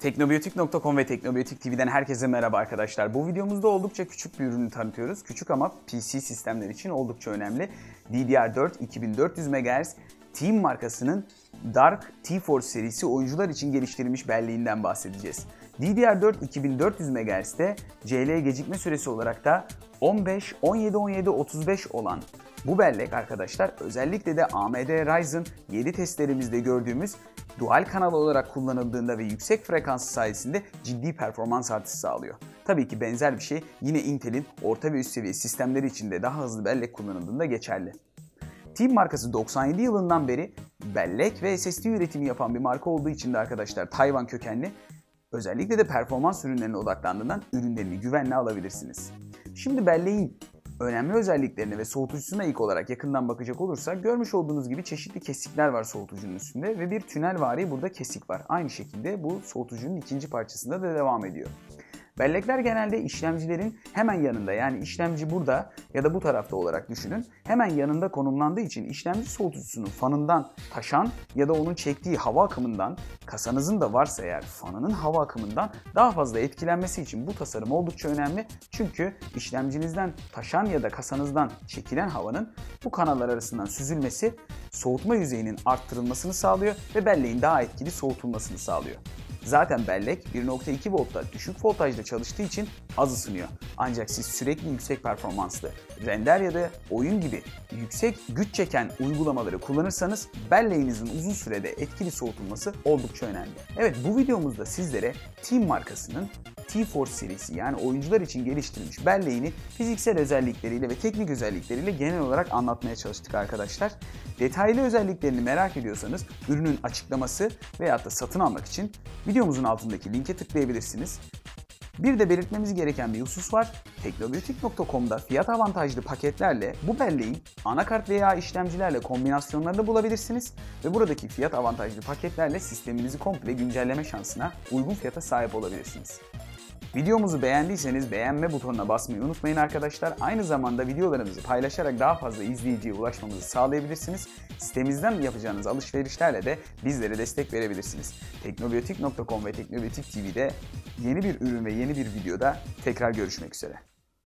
Teknobiyotik.com ve Teknobiyotik TV'den herkese merhaba arkadaşlar. Bu videomuzda oldukça küçük bir ürünü tanıtıyoruz. Küçük ama PC sistemler için oldukça önemli. DDR4 2400 MHz Team markasının Dark T-Force serisi oyuncular için geliştirilmiş belleğinden bahsedeceğiz. DDR4 2400 MHz'de CL gecikme süresi olarak da 15, 17, 17, 35 olan bu bellek arkadaşlar özellikle de AMD Ryzen 7 testlerimizde gördüğümüz dual kanal olarak kullanıldığında ve yüksek frekans sayesinde ciddi performans artışı sağlıyor. Tabii ki benzer bir şey yine Intel'in orta ve üst seviye sistemleri için de daha hızlı bellek kullanıldığında geçerli. Team markası 97 yılından beri bellek ve SSD üretimi yapan bir marka olduğu için de arkadaşlar Tayvan kökenli özellikle de performans ürünlerine odaklandığından ürünlerini güvenle alabilirsiniz. Şimdi belleğin önemli özelliklerine ve soğutucusuna ilk olarak yakından bakacak olursak görmüş olduğunuz gibi çeşitli kesikler var soğutucunun üstünde ve bir tünel vari burada kesik var. Aynı şekilde bu soğutucunun ikinci parçasında da devam ediyor. Bellekler genelde işlemcilerin hemen yanında yani işlemci burada ya da bu tarafta olarak düşünün. Hemen yanında konumlandığı için işlemci soğutucusunun fanından taşan ya da onun çektiği hava akımından kasanızın da varsa eğer fanının hava akımından daha fazla etkilenmesi için bu tasarım oldukça önemli. Çünkü işlemcinizden taşan ya da kasanızdan çekilen havanın bu kanallar arasından süzülmesi soğutma yüzeyinin arttırılmasını sağlıyor ve belleğin daha etkili soğutulmasını sağlıyor. Zaten bellek 1.2 voltta düşük voltajda çalıştığı için az ısınıyor. Ancak siz sürekli yüksek performanslı render ya da oyun gibi yüksek güç çeken uygulamaları kullanırsanız belleğinizin uzun sürede etkili soğutulması oldukça önemli. Evet bu videomuzda sizlere Team markasının T-Force serisi yani oyuncular için geliştirilmiş belleğini fiziksel özellikleriyle ve teknik özellikleriyle genel olarak anlatmaya çalıştık arkadaşlar. Detaylı özelliklerini merak ediyorsanız ürünün açıklaması veyahut da satın almak için videomuzun altındaki linke tıklayabilirsiniz. Bir de belirtmemiz gereken bir husus var. Teknobiyotik.com'da fiyat avantajlı paketlerle bu belleği anakart veya işlemcilerle kombinasyonlarında bulabilirsiniz ve buradaki fiyat avantajlı paketlerle sisteminizi komple güncelleme şansına uygun fiyata sahip olabilirsiniz. Videomuzu beğendiyseniz beğenme butonuna basmayı unutmayın arkadaşlar. Aynı zamanda videolarımızı paylaşarak daha fazla izleyiciye ulaşmamızı sağlayabilirsiniz. Sitemizden yapacağınız alışverişlerle de bizlere destek verebilirsiniz. Teknobiyotik.com ve Teknobiyotik TV'de yeni bir ürün ve yeni bir videoda tekrar görüşmek üzere.